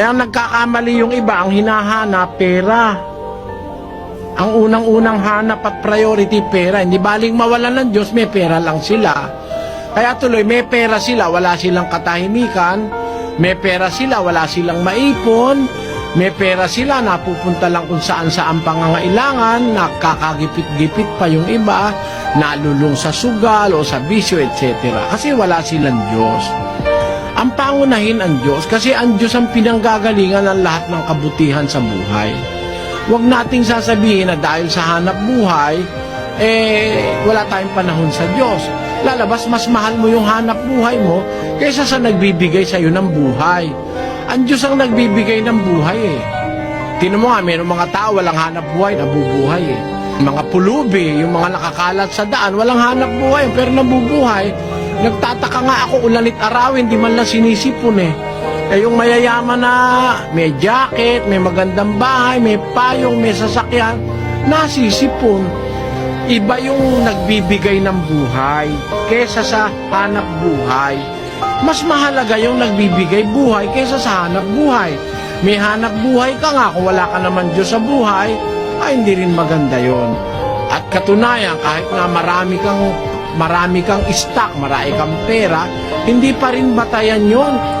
Eh, ang nagkakamali yung iba, ang hinahanap, pera. Ang unang-unang hanap at priority, pera. Hindi baling mawalan ng Diyos, may pera lang sila. Kaya tuloy, may pera sila, wala silang katahimikan. May pera sila, wala silang maipon. May pera sila, napupunta lang kung saan saan pangangailangan, nakakagipit-gipit pa yung iba, nalulung sa sugal o sa bisyo, etc. Kasi wala silang Diyos. Ang pangunahin ang Diyos kasi ang Diyos ang pinanggagalingan ng lahat ng kabutihan sa buhay. Huwag nating sasabihin na dahil sa hanap buhay, eh, wala tayong panahon sa Diyos. Lalabas, mas mahal mo yung hanap buhay mo kaysa sa nagbibigay sa iyo ng buhay. Ang Diyos ang nagbibigay ng buhay eh. Tinan mo nga, mayroong mga tao walang hanap buhay, nabubuhay eh. Mga pulubi, yung mga nakakalat sa daan, walang hanap buhay, pero nabubuhay. Nagtataka nga ako ulanit arawin, di man lang sinisipon eh. Eh yung mayayaman na may jacket, may magandang bahay, may payong, may sasakyan, nasisipon. Iba yung nagbibigay ng buhay kesa sa hanap buhay. Mas mahalaga yung nagbibigay buhay kesa sa hanap buhay. May hanap buhay ka nga kung wala ka naman Diyos sa buhay, ay hindi rin maganda yon. At katunayan, kahit nga marami kang marami kang stock, marami kang pera, hindi pa rin batayan yon